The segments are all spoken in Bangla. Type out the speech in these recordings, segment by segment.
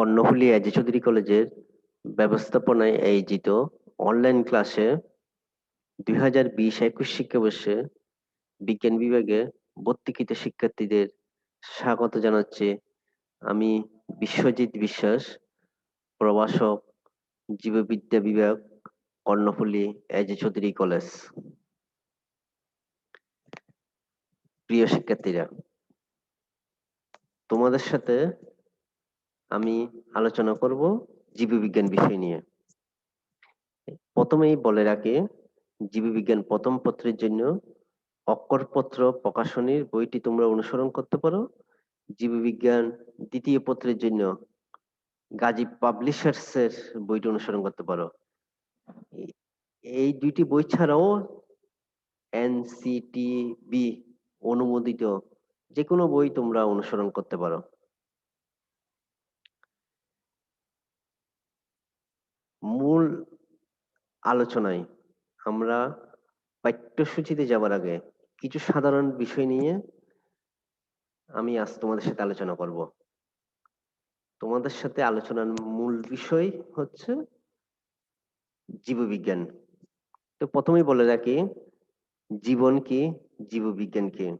কর্ণফুলী এজি চৌধুরী কলেজের ব্যবস্থাপনায় আয়োজিত অনলাইন ক্লাসে দুই হাজার বিশ একুশ শিক্ষাবর্ষে বিজ্ঞান বিভাগে ভর্তিকৃত শিক্ষার্থীদের স্বাগত জানাচ্ছি আমি বিশ্বজিৎ বিশ্বাস, প্রভাষক জীববিদ্যা বিভাগ, কর্ণফুলী এজি চৌধুরী কলেজ। প্রিয় শিক্ষার্থীরা, তোমাদের সাথে আমি আলোচনা করব জীববিজ্ঞান বিষয় নিয়ে। প্রথমেই বলে রাখি, জীববিজ্ঞান প্রথম পত্রের জন্য অক্ষরপত্র প্রকাশনীর বইটি তোমরা অনুসরণ করতে পারো। জীববিজ্ঞান দ্বিতীয় পত্রের জন্য গাজী পাবলিশার্স এর বইটি অনুসরণ করতে পারো। এই- এই দুইটি বই ছাড়াও এনসিটিবি অনুমোদিত যে কোনো বই তোমরা অনুসরণ করতে পারো। মূল আলোচনায় আমরা পাঠ্যসূচিতে যাবার আগে কিছু সাধারণ বিষয় নিয়ে আমি আজ তোমাদের সাথে আলোচনা করব। তোমাদের সাথে আলোচনার মূল বিষয় হচ্ছে জীববিজ্ঞান। তো প্রথমেই বলে রাখি, জীবন কি, জীববিজ্ঞান কি?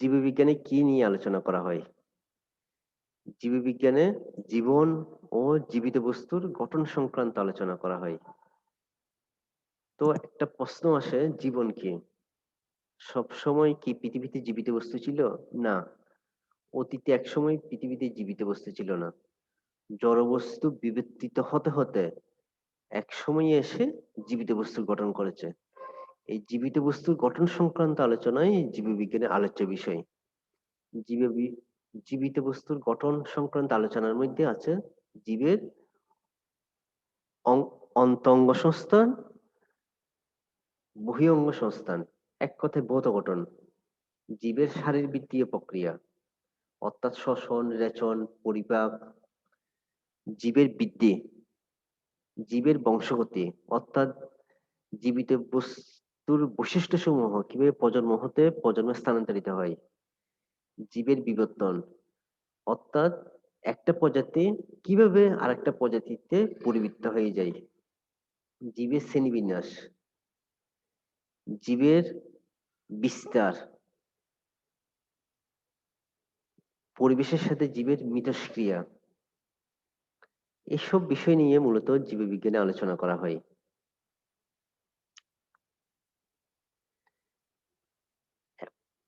জীববিজ্ঞানে কি নিয়ে আলোচনা করা হয়? জীববিজ্ঞানে জীবন ও জীবিত বস্তুর গঠন সংক্রান্ত আলোচনা করা হয়। তো একটা প্রশ্ন আসে, জীবন কি? সব সময় কি পৃথিবীতে জীবিত বস্তু ছিল? না। অতীতে এক সময় পৃথিবীতে জীবিত বস্তু ছিল না। জড়বস্তু বিবর্তিত হতে হতে এক সময় এসে জীবিত বস্তুর গঠন করেছে। এই জীবিত বস্তুর গঠন সংক্রান্ত আলোচনায় জীববিজ্ঞানের আলোচ্য বিষয়। জীব জীবিত বস্তুর গঠন সংক্রান্ত আলোচনার মধ্যে আছে জীবের অন্তঙ্গ সংস্থান বহিরঙ্গ সংস্থান এক কথায় ভৌত গঠন, জীবের শারীরবৃত্তীয় প্রক্রিয়া, অর্থাৎ শ্বসন, রেচন, পরিপাক, জীবের বৃদ্ধি, জীবের বংশগতি, অর্থাৎ জীবিত বস্তুর বৈশিষ্ট্য সমূহ কীভাবে প্রজন্ম হতে প্রজন্মে স্থানান্তরিত হয়। জীবের বিবর্তন। অর্থাৎ একটা প্রজাতি কীভাবে আরেকটা প্রজাতিতে পরিবৃত্ত হয়ে যায়? জীবের শ্রেণীবিন্যাস। জীবের বিস্তার। পরিবেশের সাথে জীবের মিথস্ক্রিয়া। এসব বিষয় নিয়ে মূলত জীববিজ্ঞানে আলোচনা করা হয়।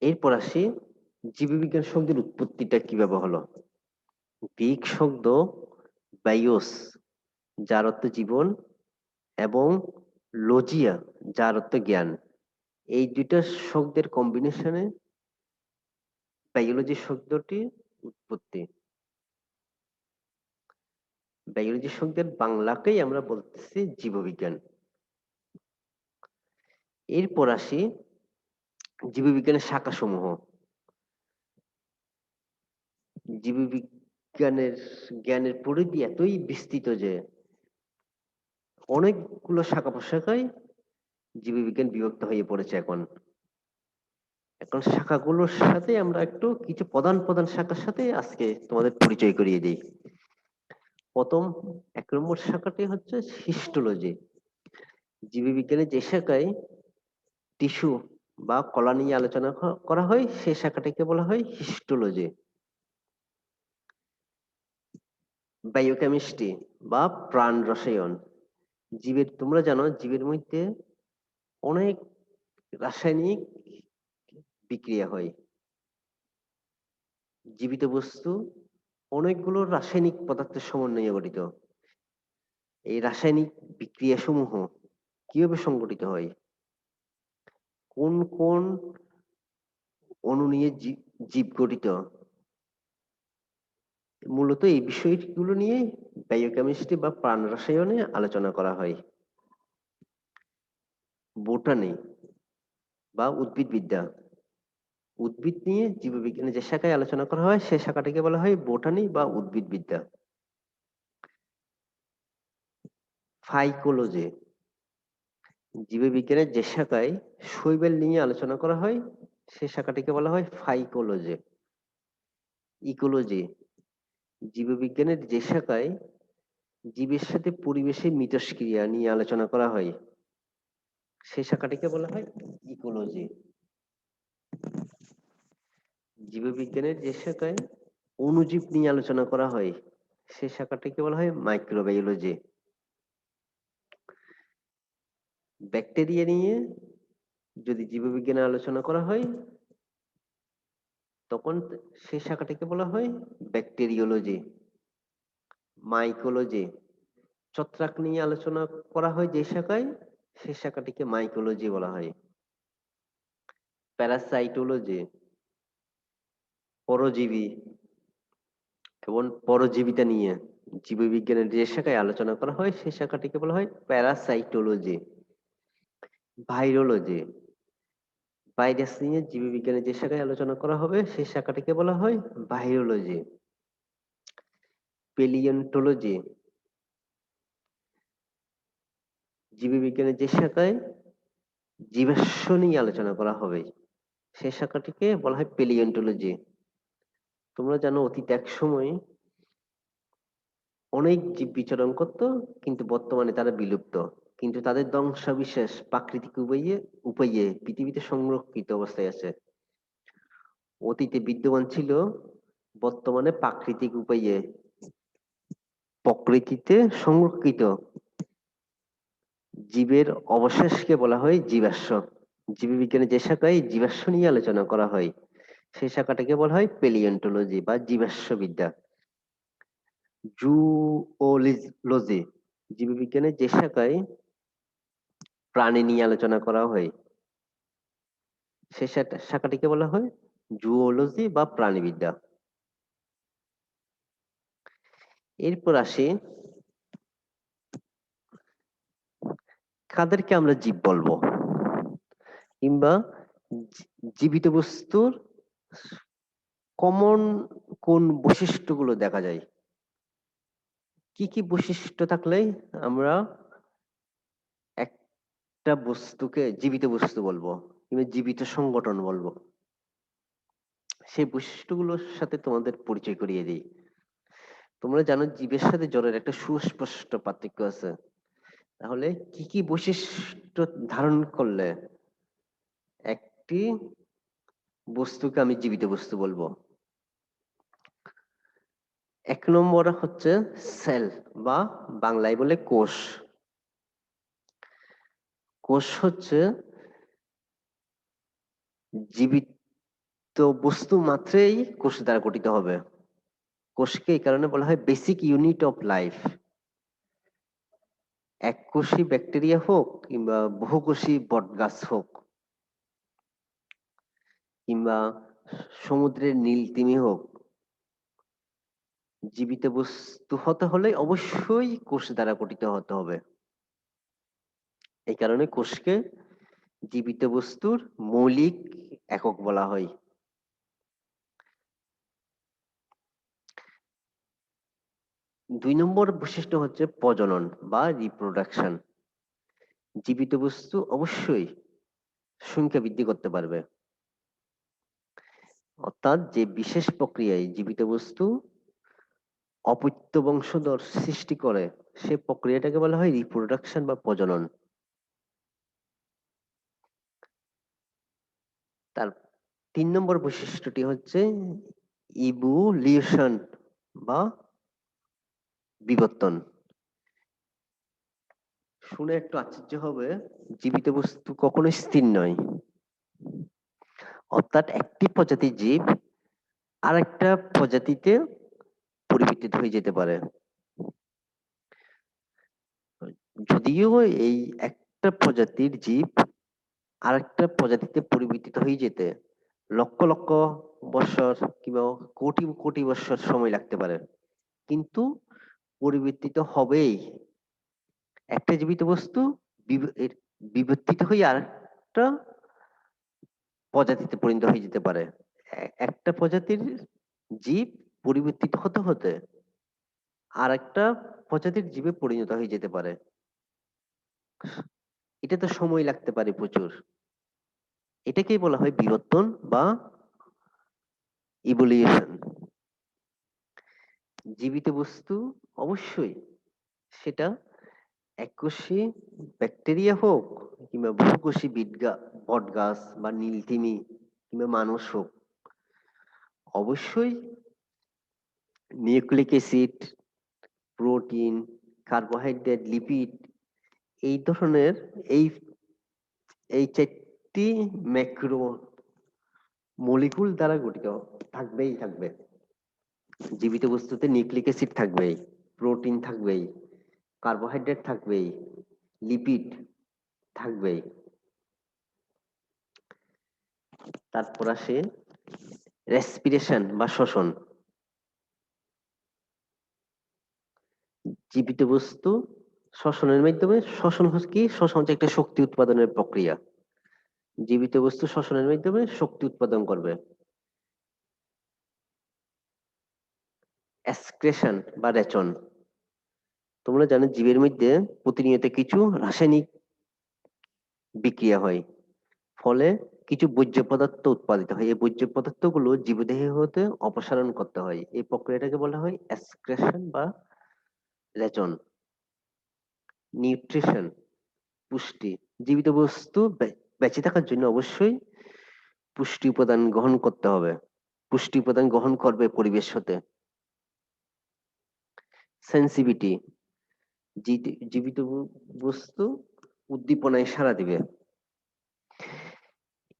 এরপর আসি জীববিজ্ঞান শব্দের উৎপত্তিটা কীভাবে হলো? গ্রিক শব্দ বায়োস যার অর্থ জীবন, এবং লজিয়া, যার অর্থ জ্ঞান। এই দুইটা শব্দের কম্বিনেশনে বায়োলজি শব্দটি উৎপত্তি। বায়োলজি শব্দের বাংলাকেই আমরা বলতেছি জীববিজ্ঞান। এরপর আসি জীববিজ্ঞানের শাখা সমূহ জীববিজ্ঞানের জ্ঞানের পরিধি এতই বিস্তৃত যে অনেকগুলো শাখা প্রশাখায় জীববিজ্ঞান বিভক্ত হয়ে পড়েছে এখন। এখন শাখাগুলোর সাথে আমরা একটু কিছু প্রধান প্রধান শাখার সাথে আজকে তোমাদের পরিচয় করিয়ে দিই। প্রথম এক নম্বর শাখাটি হচ্ছে হিস্টোলজি জীববিজ্ঞানের যে শাখায় টিস্যু বা কলা নিয়ে আলোচনা করা হয় সেই শাখাটাকে বলা হয় হিস্টোলজি বায়োকেমিস্ট্রি বা প্রাণ রসায়ন। জীবের, তোমরা জানো, জীবের মধ্যে অনেক রাসায়নিক বিক্রিয়া হয়। জীবিত বস্তু অনেকগুলো রাসায়নিক পদার্থের সমন্বয়ে গঠিত। এই রাসায়নিক বিক্রিয়া সমূহ কীভাবে সংগঠিত হয়? কোন কোন অণু নিয়ে জীব গঠিত? মূলত এই বিষয়গুলো নিয়ে বায়োকেমিস্ট্রি বা প্রাণ রসায়নে আলোচনা করা হয়। বোটানি বা উদ্ভিদবিদ্যা। উদ্ভিদ নিয়ে জীববিজ্ঞানে যে শাখায় আলোচনা করা হয় সেই শাখাটিকে বলা হয় বোটানি বা উদ্ভিদবিদ্যা। ফাইকোলজি। জীববিজ্ঞানের যে শাখায় শৈবাল নিয়ে আলোচনা করা হয় সেই শাখাটিকে বলা হয় ফাইকোলজি। ইকোলজি। জীববিজ্ঞানের যে শাখায় জীবের সাথে পরিবেশের মিথস্ক্রিয়া নিয়ে আলোচনা করা হয় সেই শাখাটিকে বলা হয় ইকোলজি। জীববিজ্ঞানের যে শাখায় অণুজীব নিয়ে আলোচনা করা হয় সেই শাখাটিকে বলা হয় মাইক্রোবায়োলজি। ব্যাকটেরিয়া নিয়ে যদি জীববিজ্ঞানে আলোচনা করা হয় তখন সেই শাখাটিকে বলা হয় ব্যাকটেরিওলজি, মাইকোলজি। ছত্রাক নিয়ে আলোচনা করা হয় যে শাখায় সেই শাখাটিকে মাইকোলজি বলা হয়। প্যারাসাইটোলজি, পরজীবী এবং পরজীবিতা নিয়ে জীববিজ্ঞানের যে শাখায় আলোচনা করা হয় সেই শাখাটিকে বলা হয় প্যারাসাইটোলজি। ভাইরোলজি ভাইরাস নিয়ে জীববিজ্ঞানের যে শাখায় আলোচনা করা হবে, সেই শাখাটিকে বলা হয় ভাইরোলজি পেলিয়ন্টোলজি জীববিজ্ঞানের যে শাখায় জীবাশ্ম নিয়ে আলোচনা করা হবে সেই শাখাটিকে বলা হয় পেলিয়ন্টোলজি তোমরা জানো অতীত এক সময় অনেক জীব বিচরণ করত, কিন্তু বর্তমানে তারা বিলুপ্ত। কিন্তু তাদের ধ্বংসাবিশেষ প্রাকৃতিক উপায়ে উপায়ে পৃথিবীতে সংরক্ষিত অবস্থায় আছে। অতীতে বিদ্যমান ছিল বর্তমানে প্রাকৃতিক উপায়ে। প্রকৃতিতে সংরক্ষিত। জীবের অবশেষকে বলা হয় জীবাশ্ম। জীববিজ্ঞানের যে শাখায় জীবাশ্ম নিয়ে আলোচনা করা হয়, সেই শাখাটাকে বলা হয় পেলিয়ন্টোলজি বা জীবাশ্ম বিদ্যা জুওলজি। জীববিজ্ঞানের যে শাখায় প্রাণী নিয়ে আলোচনা করা হয়। সে শাখাটিকে বলা হয় জুওলজি বা প্রাণীবিদ্যা। এরপর আসি, কাদেরকে আমরা জীব বলব? কিংবা জীবিত বস্তুর কমন কোন বৈশিষ্ট্যগুলো দেখা যায়? কি কি বৈশিষ্ট্য থাকলে আমরা একটা বস্তুকে, জীবিত বস্তু বলব, কিংবা জীবিত সংগঠন বলব। সেই বৈশিষ্ট্যগুলোর সাথে তোমাদের পরিচয় করিয়ে দিই। তোমরা জানো জীবের সাথে জলের একটা সুস্পষ্ট পার্থক্য আছে। তাহলে কি কি বৈশিষ্ট্য ধারণ করলে একটি বস্তুকে আমি জীবিত বস্তু বলব? এক নম্বর হচ্ছে সেল, বা বাংলায় বলে কোষ। কোষ হচ্ছে জীবিত বস্তু মাত্রেই কোষ দ্বারা গঠিত হবে। কোষকে এই কারণে বলা হয় বেসিক ইউনিট অফ লাইফ এককোষী ব্যাকটেরিয়া হোক কিংবা বহুকোষী বটগাছ হোক, কিংবা সমুদ্রের নীল তিমি হোক, জীবিত বস্তু হতে হলে অবশ্যই কোষ দ্বারা গঠিত হতে হবে। এই কারণে কোষকে জীবিত বস্তুর মৌলিক একক বলা হয়। দুই নম্বর বৈশিষ্ট্য হচ্ছে প্রজনন বা রিপ্রোডাকশন জীবিত বস্তু অবশ্যই সংখ্যা বৃদ্ধি করতে পারবে। অর্থাৎ যে বিশেষ প্রক্রিয়ায় জীবিত বস্তু অপত্য বংশধর সৃষ্টি করে, সে প্রক্রিয়াটাকে বলা হয় রিপ্রোডাকশন বা প্রজনন। তার তিন নম্বর বৈশিষ্ট্যটি হচ্ছে ইভুলিউশন বা বিবর্তন। শুনে একটু আশ্চর্য হবে, জীবিত বস্তু কখনো স্থির নয়। অর্থাৎ একটি প্রজাতির জীব আর একটা প্রজাতিতে পরিবর্তিত হয়ে যেতে পারে। যদিও এই একটা প্রজাতির জীব আরেকটা প্রজাতিতে পরিবর্তিত হয়ে যেতে লক্ষ লক্ষ বছর কিংবা কোটি কোটি বছর সময় লাগতে পারে। কিন্তু পরিবর্তিত হবেই। একটা জীবিত বস্তু বিবর্তিত হয়ে আরেকটা প্রজাতিতে পরিণত হয়ে যেতে পারে। একটা প্রজাতির জীব পরিবর্তিত হতে হতে আর একটা প্রজাতির জীবে পরিণত হয়ে যেতে পারে। এটা তো সময় লাগতে পারে প্রচুর। এটাকেই বলা হয় বিবর্তন বা ইভলিউশন জীবিত বস্তু অবশ্যই সেটা এককোষী ব্যাকটেরিয়া হোক কিংবা বহুকোষী বিটগা বট গাছ বা নীলতিমি কিংবা মানুষ হোক, অবশ্যই nucleic acid protein carbohydrate lipid এই ধরনের এই এই চারটি ম্যাক্রো মলিকুল দ্বারা গঠিত, থাকবেই, থাকবে। জীবিত বস্তুতে নিউক্লিক অ্যাসিড থাকবেই প্রোটিন থাকবেই কার্বোহাইড্রেট থাকবেই লিপিড থাকবেই। তারপর আসে রেসপিরেশন বা শ্বসন জীবিত বস্তু শ্বসনের মাধ্যমে শ্বসন কি? শ্বসন হচ্ছে একটা শক্তি উৎপাদনের প্রক্রিয়া। জীবিত বস্তু শ্বসনের মাধ্যমে শক্তি উৎপাদন করবে। এক্সক্রেশন বা রেচন। তোমরা জানো জীবের মধ্যে প্রতিনিয়ত কিছু রাসায়নিক বিক্রিয়া হয়। ফলে কিছু বর্জ্য পদার্থ উৎপাদিত হয়। এই বর্জ্য পদার্থগুলো জীবদেহে হতে অপসারণ করতে হয়। এই প্রক্রিয়াটাকে বলা হয় এক্সক্রেশন বা রেচন। নিউট্রিশন, পুষ্টি। জীবিত বস্তু বেঁচে থাকার জন্য অবশ্যই পুষ্টি উপাদান গ্রহণ করতে হবে। পুষ্টি উপাদান গ্রহণ করবে পরিবেশ হতে। সেন্সিভিটি জীবিত বস্তু উদ্দীপনায় সাড়া দিবে।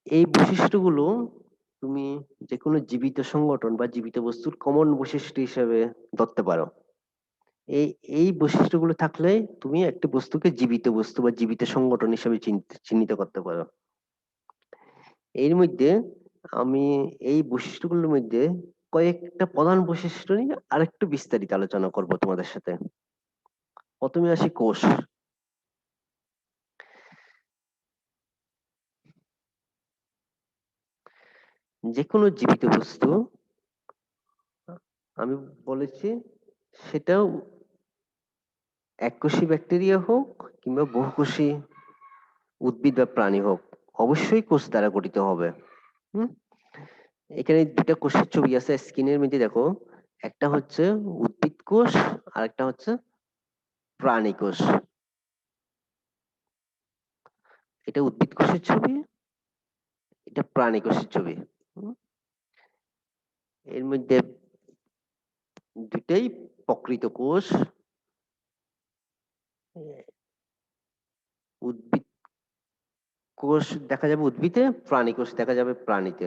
এই বৈশিষ্ট্যগুলো তুমি যে কোনো জীবিত সংগঠন বা জীবিত বস্তুর কমন বৈশিষ্ট্য হিসেবে ধরতে পারো। এই এই বৈশিষ্ট্যগুলো থাকলে তুমি একটা বস্তুকে জীবিত বস্তু বা জীবিত সংগঠন হিসেবে চিহ্নিত- করতে পারো। এর মধ্যে আমি এই বৈশিষ্ট্যগুলোর মধ্যে কয়েকটা প্রধান বৈশিষ্ট্য নিয়ে আরেকটু বিস্তারিত আলোচনা করব তোমাদের সাথে। প্রথমে আসি কোষ। যে কোনো জীবিত বস্তু, আমি বলেছি সেটাও এককোষী ব্যাকটেরিয়া হোক কিংবা বহুকোষী উদ্ভিদ বা প্রাণী হোক, অবশ্যই কোষ দ্বারা গঠিত হবে। হুম? এখানে দুটা কোষের ছবি আছে স্ক্রিনের মধ্যে, দেখো। একটা হচ্ছে উদ্ভিদ কোষ আর একটা হচ্ছে প্রাণী কোষ। এটা উদ্ভিদ কোষের ছবি, এটা প্রাণী কোষের ছবি? এর মধ্যে দুটাই প্রকৃত কোষ। উদ্ভিদ কোষ দেখা যাবে উদ্ভিদে, প্রাণী কোষ দেখা যাবে প্রাণীতে।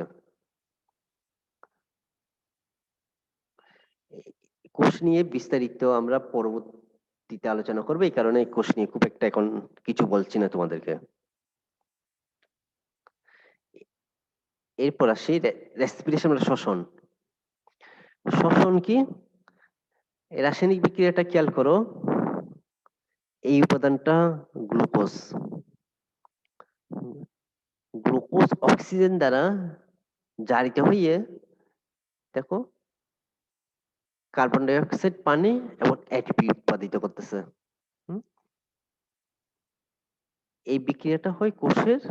কোষ নিয়ে বিস্তারিত আমরা পরবর্তীতে আলোচনা করব, এই কারণে কোষ নিয়ে খুব একটা এখন কিছু বলছি না তোমাদেরকে। এরপর আসি রেসপিরেশন মানে শ্বসন। শ্বসন কি? রাসায়নিক বিক্রিয়াটা খেয়াল করো এই উপাদানটা গ্লুকোজ গ্লুকোজ অক্সিজেন দ্বারা জারিত হয়ে দেখো, কার্বন ডাই অক্সাইড পানি এবং এটিপি উৎপাদিত করতেছে? এই বিক্রিয়াটা হয় কোষের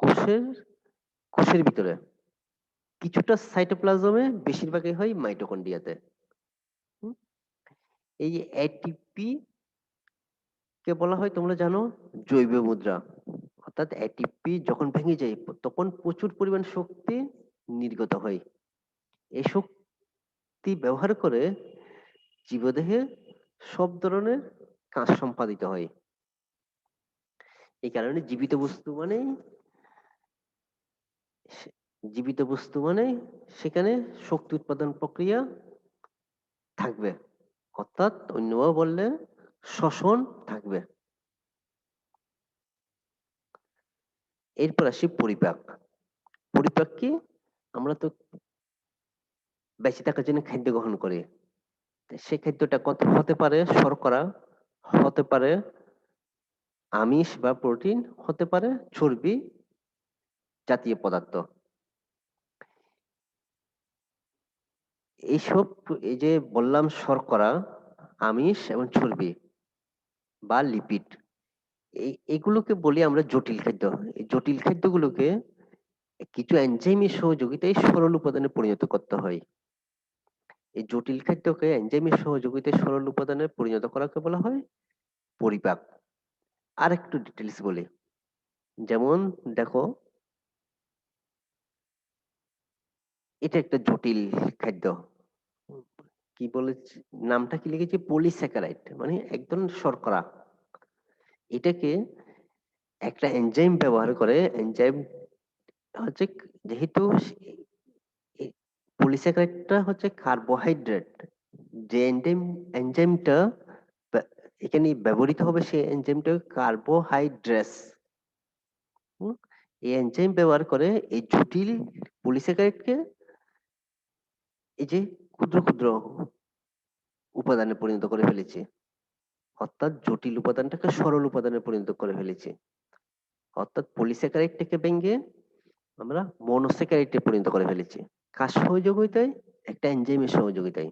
কোষের কোষের ভিতরে কিছুটা সাইটোপ্লাজমে বেশিরভাগই হয় মাইটোকন্ড্রিয়াতে হুম? এই এটিপি কে বলা হয় তোমরা জানো? জৈব মুদ্রা। অর্থাৎ এটিপি যখন ভেঙে যায়, তখন প্রচুর পরিমাণ শক্তি নির্গত হয়। এই শক্তি ব্যবহার করে জীবদেহে সব ধরনের কাজ সম্পাদিত হয়। এই কারণে জীবিত বস্তু মানে জীবিত বস্তু মানে সেখানে শক্তি উৎপাদন প্রক্রিয়া থাকবে। অর্থাৎ অন্যভাবে বললে শ্বসন থাকবে। এরপর আসি পরিপাক। পরিপাক কি? আমরা তো বেঁচে থাকার জন্য খাদ্য গ্রহণ করি। সেই খাদ্যটা কত হতে পারে? শর্করা হতে পারে, আমিষ বা প্রোটিন হতে পারে, চর্বি জাতীয় পদার্থ। এইসব এই যে বললাম শর্করা, আমিষ এবং চর্বি বা লিপিড এই, এগুলোকে বলি আমরা জটিল খাদ্য। এই জটিল খাদ্যগুলোকে কিছু এনজাইমের সহযোগিতায় সরল উপাদানে পরিণত করতে হয়। এই জটিল খাদ্যকে এনজাইমের সহযোগিতায় সরল উপাদানে পরিণত করাকে বলা হয় পরিপাক। আর একটু ডিটেলস বলি। যেমন, দেখো, এটা একটা জটিল খাদ্য। কি বলে নামটা কি লিখেছি? পলিস্যাকারাইড মানে একদম শর্করা। এটাকে একটা এনজাইম ব্যবহার করে এনজাইম হচ্ছে যেহেতু পলিস্যাকারাইডটা হচ্ছে কার্বোহাইড্রেট যে এনজাইম এনজাইমটা এখানে ব্যবহৃত হবে সেই এনজাইমটা কার্বোহাইড্রেস এই এনজাইম ব্যবহার করে এই জটিল পলিস্যাকারাইডকে এই যে ক্ষুদ্র ক্ষুদ্র উপাদানে পরিণত করে ফেলেছে। অর্থাৎ জটিল উপাদানটাকে সরল উপাদানে পরিণত করে ফেলেছে। অর্থাৎ পলিস্যাকারাইডটাকে ভেঙে আমরা মনোস্যাকারাইডে পরিণত করে ফেলেছি। কার সহযোগিতায়? একটা এনজাইমের সহযোগিতায়।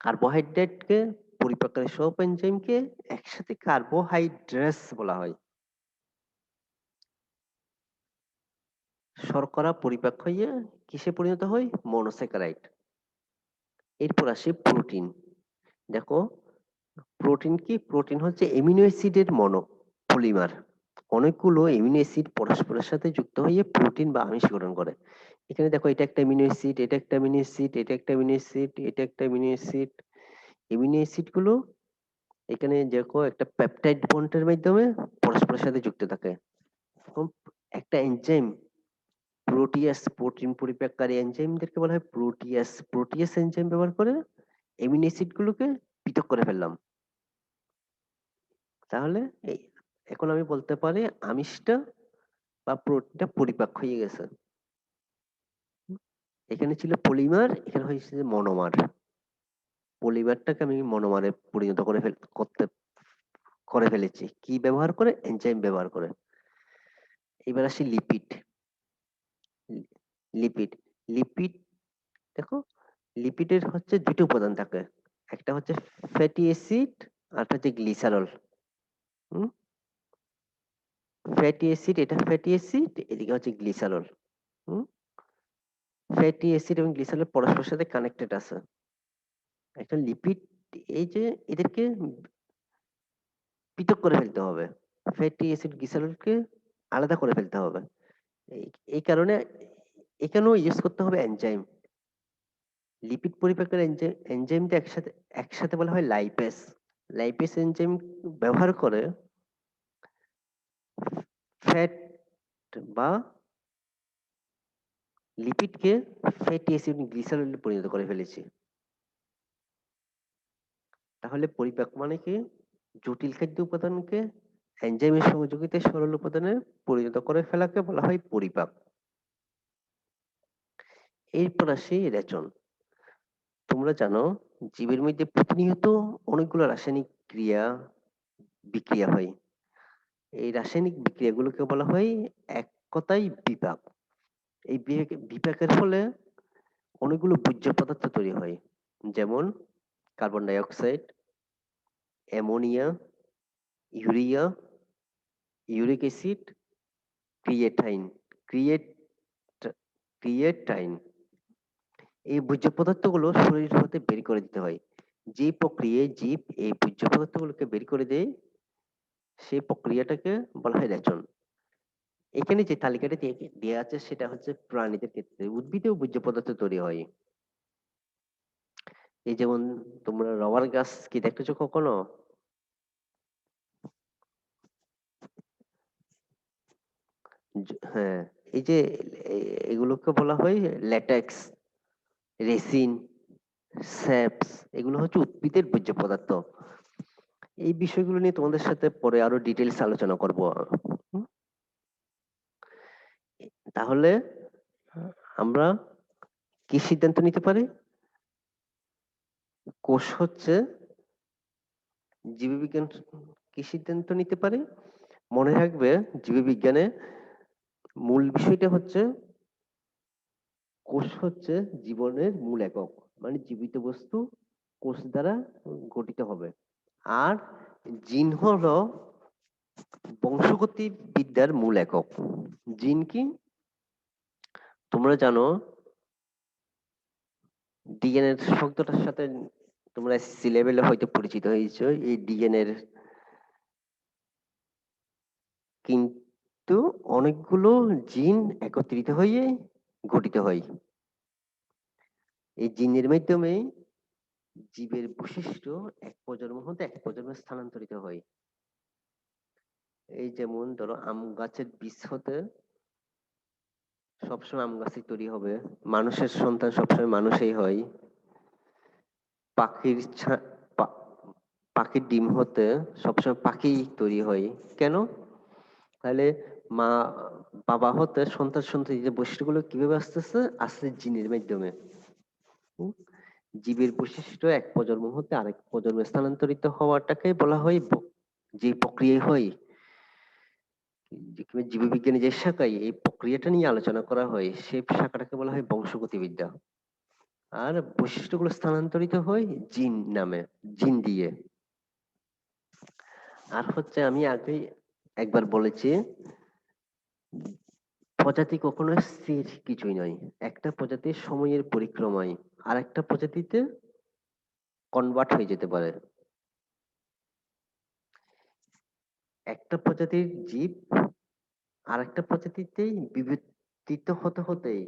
কার্বোহাইড্রেটকে পরিপাকের সব এনজাইমকে একসাথে কার্বোহাইড্রেস বলা হয়। শর্করা পরিপাক হয়ে কিসে পরিণত হয়? মনোস্যাকারাইড এরপর আসে প্রোটিন দেখো প্রোটিন কি? প্রোটিন হচ্ছে এমিনো অ্যাসিডের মনো পলিমার অনেকগুলো এমিনো অ্যাসিড পরস্পরের সাথে যুক্ত হয়ে প্রোটিন বা আমিষ গঠন করে। এখানে দেখো, এটা একটা অ্যামিনো অ্যাসিড এটা একটা অ্যামিনো অ্যাসিড এটা একটা অ্যামিনো অ্যাসিড এটা একটা অ্যামিনো অ্যাসিড অ্যামিনো অ্যাসিডগুলো এখানে দেখো, একটা পেপটাইড বন্ডের মাধ্যমে পরস্পরের সাথে যুক্ত থাকে। একটা এনজাইম প্রোটিয়াস প্রোটিন পরিপাককারী এনজাইমদেরকে বলা হয় প্রোটিয়াস প্রোটিয়াস এনজাইম ব্যবহার করে অ্যামিনো অ্যাসিড গুলোকে পৃথক করে ফেললাম। তাহলে এই এখন আমি বলতে পারি আমিষটা বা প্রোটিনটা পরিপাক হয়ে গেছে। এখানে ছিল পলিমার এখানে হয়েছে মনোমার পলিমারটাকে আমি মনোমারে পরিণত করে ফেল, করতে, করে ফেলেছি। কি ব্যবহার করে? এনজাইম ব্যবহার করে। এবার আসি লিপিড লিপিড লিপিড দেখো লিপিডের হচ্ছে দুটো উপাদান থাকে। একটা হচ্ছে ফ্যাটি অ্যাসিড আর একটা হচ্ছে গ্লিসারল ফ্যাটি অ্যাসিড এটা ফ্যাটি অ্যাসিড এদিকে হচ্ছে গ্লিসারল ফ্যাটি অ্যাসিড এবং গ্লিসারল পরস্পরের সাথে কানেক্টেড আছে। একটা লিপিড এই যে এদেরকে পৃথক করে ফেলতে হবে। ফ্যাটি অ্যাসিড গ্লিসারলকে আলাদা করে ফেলতে হবে। এই কারণে এখানেও ইউজ করতে হবে এনজাইম লিপিড পরিপাকের এনজাইমটা একসাথে একসাথে বলা হয় লাইপেস লাইপেস এনজাইম ব্যবহার করে ফ্যাট বা লিপিডকে ফ্যাটি অ্যাসিড গ্লিসারলে পরিণত করে ফেলেছে। তাহলে পরিপাক মানে কি? জটিল খাদ্য উপাদানকে এনজাইমের সহযোগিতায় সরল উপাদানে পরিণত করে ফেলাকে বলা হয় পরিপাক। এরপর আসি রেচন। তোমরা জানো, জীবের মধ্যে প্রতিনিয়ত অনেকগুলো রাসায়নিক ক্রিয়া বিক্রিয়া হয়। এই রাসায়নিক বিক্রিয়াগুলোকে বলা হয় এক কথাই বিপাক। এই বিপাকের ফলে অনেকগুলো বর্জ্য পদার্থ তৈরি হয়, যেমন carbon dioxide ammonia, urea, uric acid, creatine, create, creatine. এই বর্জ্য পদার্থগুলো শরীর হতে বের করে দিতে হয়। যে প্রক্রিয়ায় জীব এই বর্জ্য পদার্থগুলোকে বের করে দেয়, সেই প্রক্রিয়াটাকে বলা হয় রেচন। এখানে যে তালিকাটা দেওয়া আছে, সেটা হচ্ছে প্রাণীদের ক্ষেত্রে উদ্ভিদেও বর্জ্য পদার্থ তৈরি হয়। এই যেমন তোমরা রবার গাছ কি দেখতেছো কখনো? হ্যাঁ এই যে এগুলোকে বলা হয় ল্যাটেক্স। রেসিন, স্যাপস, এগুলো হচ্ছে উদ্ভিদের বর্জ্য পদার্থ। এই বিষয়গুলো নিয়ে তোমাদের সাথে পরে আরও ডিটেলস আলোচনা করব। তাহলে, আমরা কি সিদ্ধান্ত নিতে পারি? কোষ হচ্ছে জীববিজ্ঞান কি সিদ্ধান্ত নিতে পারে? মনে রাখবে জীববিজ্ঞানে মূল বিষয়টা হচ্ছে কোষ হচ্ছে জীবনের মূল একক মানে জীবিত বস্তু কোষ দ্বারা গঠিত হবে। আর জিন হলো বংশগতি বিদ্যার মূল একক। জিন কি? তোমরা জানো, ডিএনএ শব্দটার সাথে তোমরা সি লেভেলে হয়তো পরিচিত হয়েছো। এই ডিএনএ কিন্তু অনেকগুলো জিন একত্রিত হয়ে গঠিত হয়। এই জিনের মাধ্যমে জীবের বৈশিষ্ট্য এক প্রজন্ম হতে এক প্রজন্মে স্থানান্তরিত হয়। এই যেমন ধরো আম গাছের বীজ হতে সবসময় আম গাছই তৈরি হবে। মানুষের সন্তান সবসময় মানুষই হয়। পাখির পাখির ডিম হতে সবসময় পাখি তৈরি হয়। কেন? তাহলে মা, বাবা হতে সন্তান সন্ততি যে বৈশিষ্ট্যগুলো কীভাবে আসতেছে? আসছে জিনের মাধ্যমে। জীবের বৈশিষ্ট্য এক প্রজন্ম হতে আরেক প্রজন্মে স্থানান্তরিত হওয়াটাকে বলা হয় যে প্রক্রিয়া হয়। জীববিজ্ঞানী যে শাখায় এই প্রক্রিয়াটা নিয়ে আলোচনা করা হয়, সেই শাখাটাকে বলা হয় বংশগতিবিদ্যা। আর বৈশিষ্ট্যগুলো স্থানান্তরিত হয় জিন নামে, জিন দিয়ে। আর হচ্ছে আমি আগেই একবার বলেছি প্রজাতি কখনো স্থির কিছুই নয়। একটা প্রজাতি সময়ের পরিক্রমায় আর একটা প্রজাতিতে কনভার্ট হয়ে যেতে পারে। একটা প্রজাতির জীব আর একটা প্রজাতিতেই বিবর্তিত হতে হতেই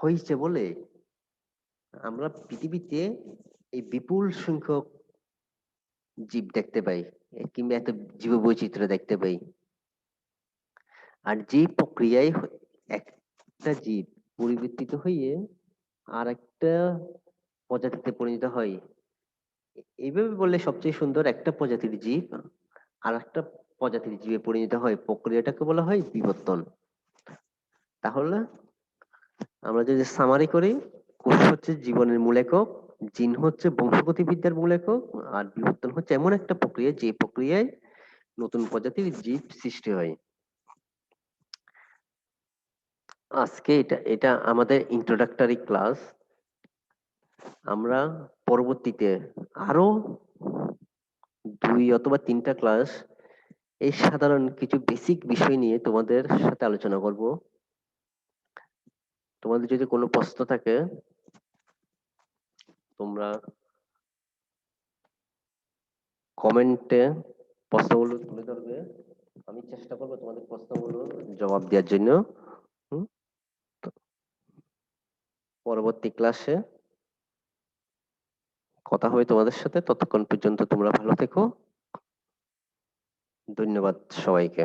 হয়েছে বলে আমরা পৃথিবীতে এই বিপুল সংখ্যক জীব দেখতে পাই, কিংবা এত জীব বৈচিত্র্য দেখতে পাই। আর যে প্রক্রিয়ায় একটা জীব পরিবর্তিত হয়ে আর একটা প্রজাতিতে পরিণত হয়। এইভাবে বললে সবচেয়ে সুন্দর একটা প্রজাতির জীব আর একটা প্রজাতির জীবে পরিণত হয়। প্রক্রিয়াটাকে বলা হয় বিবর্তন। তাহলে আমরা যদি সামারি করি, কোষ হচ্ছে জীবনের মূল একক, জিন হচ্ছে বংশগতি বিদ্যার মূল একক, আর বিবর্তন হচ্ছে এমন একটা প্রক্রিয়া যে প্রক্রিয়ায় নতুন প্রজাতির জীব সৃষ্টি হয়। আজকে এটা এটা আমাদের ইন্ট্রোডাক্টরি ক্লাস আমরা পরবর্তীতে আরও দুই অথবা তিনটা ক্লাস এই সাধারণ কিছু বেসিক বিষয় নিয়ে তোমাদের সাথে আলোচনা করব। তোমাদের যদি কোনো প্রশ্ন থাকে, তোমরা কমেন্টে প্রশ্নগুলো তুলে ধরবে। আমি চেষ্টা করব তোমাদের প্রশ্নগুলো জবাব দেওয়ার জন্য হুম? তো পরবর্তী ক্লাসে কথা হবে তোমাদের সাথে। ততক্ষণ পর্যন্ত তোমরা ভালো থেকো। ধন্যবাদ সবাইকে।